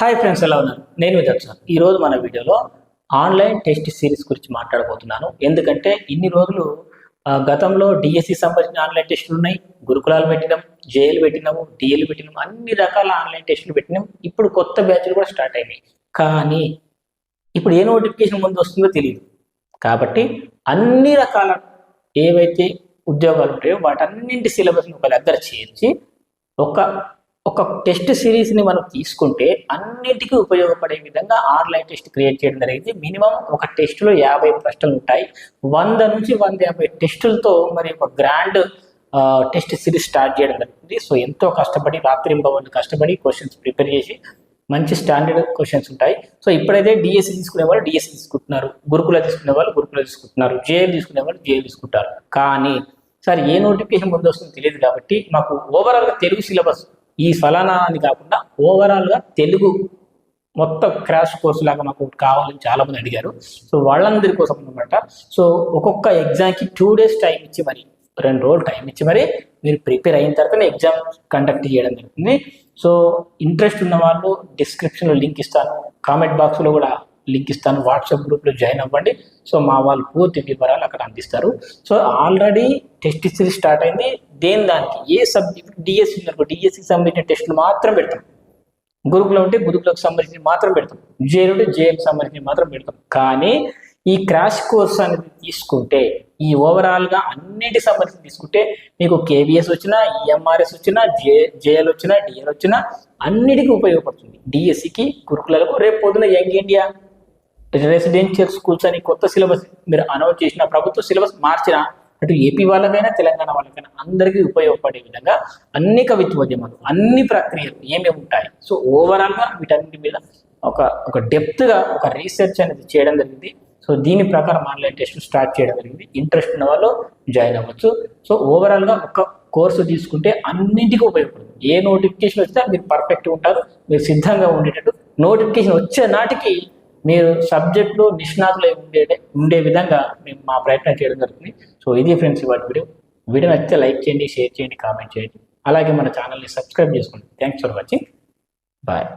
Hi friends ఎలా ఉన్నారు? నేను విదర్శన్ సార్ ఈరోజు మన వీడియోలో ఆన్లైన్ టెస్ట్ సిరీస్ గురించి మాట్లాడబోతున్నాను. ఎందుకంటే ఇన్ని రోజులు గతంలో డిఎస్సి సంబంధించిన ఆన్లైన్ టెస్టులు ఉన్నాయి. గురుకులాలు పెట్టినాం జేఎల్ పెట్టినాము డిఎల్ పెట్టినాం అన్ని రకాల ఆన్లైన్ టెస్టులు పెట్టినాం. ఇప్పుడు కొత్త బ్యాచ్లు కూడా స్టార్ట్ అయినాయి. కానీ ఇప్పుడు ఏ నోటిఫికేషన్ ముందు వస్తుందో తెలియదు కాబట్టి అన్ని రకాల ఏవైతే ఉద్యోగాలు ఉంటాయో వాటన్నింటి సిలబస్ని ఒక దగ్గర చేర్చి ఒక ఒక టెస్ట్ సిరీస్ని మనం తీసుకుంటే అన్నిటికీ ఉపయోగపడే విధంగా ఆన్లైన్ టెస్ట్ క్రియేట్ చేయడం జరిగింది. మినిమం ఒక టెస్ట్లో యాభై ప్రశ్నలు ఉంటాయి. వంద నుంచి వంద యాభై టెస్టులతో మరి ఒక గ్రాండ్ టెస్ట్ సిరీస్ స్టార్ట్ చేయడం జరిగింది. సో ఎంతో కష్టపడి రాత్రింబవళ్ళు కష్టపడి క్వశ్చన్స్ ప్రిపేర్ చేసి మంచి స్టాండర్డ్ క్వశ్చన్స్ ఉంటాయి. సో ఇప్పుడైతే డిఎస్సి తీసుకునే వాళ్ళు డిఎస్సి తీసుకుంటున్నారు. గురుకుల తీసుకునే వాళ్ళు గురుకుల తీసుకుంటున్నారు. జేఎల్ తీసుకునే వాళ్ళు జేఎల్ తీసుకుంటారు. కానీ సార్ ఏ నోటిఫికేషన్ ముందు వస్తుందో తెలియదు కాబట్టి మాకు ఓవరాల్గా తెలుగు సిలబస్ ఈ ఫలానా అని కాకుండా ఓవరాల్గా తెలుగు మొత్తం క్రాష్ కోర్సు లాగా మాకు కావాలని చాలా మంది అడిగారు. సో వాళ్ళందరి కోసం అనమాట సో ఒక్కొక్క ఎగ్జామ్కి టూ డేస్ టైం ఇచ్చి మరి రెండు రోజులు టైం ఇచ్చి మరి మీరు ప్రిపేర్ అయిన తర్వాత ఎగ్జామ్ కండక్ట్ చేయడం జరుగుతుంది. సో ఇంట్రెస్ట్ ఉన్న వాళ్ళు డిస్క్రిప్షన్లో లింక్ ఇస్తాను కామెంట్ బాక్స్లో కూడా లింక్ ఇస్తాను వాట్సాప్ గ్రూప్లో జాయిన్ అవ్వండి. సో మా వాళ్ళు పూర్తి వివరాలు అక్కడ అందిస్తారు. So already test series start అయింది. దేని దానికి? ఏ సబ్జెక్ట్ డిఎస్సి డిఎస్సికి సంబంధించిన టెస్టులు మాత్రం పెడతాం. గురుకులం ఉంటే గురుకులకు సంబంధించి మాత్రం పెడతాం. జేఎల్ ఉంటే జేఎల్కి సంబంధించి మాత్రం పెడతాం. కానీ ఈ క్రాష్ కోర్స్ అనేది తీసుకుంటే ఈ ఓవరాల్గా అన్నిటి సంబంధించి తీసుకుంటే మీకు కేవీఎస్ వచ్చినా ఈఎంఆర్ఎస్ వచ్చినా జే జేఎల్ వచ్చినా డిఎల్ వచ్చినా అన్నిటికీ ఉపయోగపడుతుంది. డిఎస్సికి గురుకులకు రేపు పొద్దున యంగ్ ఇండియా రెసిడెన్షియల్ స్కూల్స్ అని కొత్త సిలబస్ మీరు అనౌన్స్ చేసిన ప్రభుత్వ సిలబస్ మార్చినా అటు ఏపీ వాళ్ళకైనా తెలంగాణ వాళ్ళకైనా అందరికీ ఉపయోగపడే విధంగా అన్ని కవిత్వోద్యమాలు అన్ని ప్రక్రియలు ఏమేమి ఉంటాయి? సో ఓవరాల్గా వీటన్నిటి మీద ఒక ఒక డెప్త్గా ఒక రీసెర్చ్ అనేది చేయడం జరిగింది. సో దీని ప్రకారం ఆన్లైన్ టెస్ట్ స్టార్ట్ చేయడం జరిగింది. ఇంట్రెస్ట్ ఉన్న వాళ్ళు జాయిన్ అవ్వచ్చు. సో ఓవరాల్గా ఒక కోర్సు తీసుకుంటే అన్నింటికీ ఉపయోగపడుతుంది. ఏ నోటిఫికేషన్ వచ్చినా మీరు పర్ఫెక్ట్గా ఉంటారు. మీరు సిద్ధంగా ఉండేటట్టు నోటిఫికేషన్ వచ్చే నాటికి మీరు సబ్జెక్టులో నిష్ణాతులు ఉండే ఉండే విధంగా మేము మా ప్రయత్నం చేయడం జరుగుతుంది. సో ఇది ఫ్రెండ్స్ ఇవాటి వీడియో. వీడియో నచ్చితే లైక్ చేయండి షేర్ చేయండి కామెంట్ చేయండి. అలాగే మన ఛానల్ని సబ్స్క్రైబ్ చేసుకోండి. Thanks for watching bye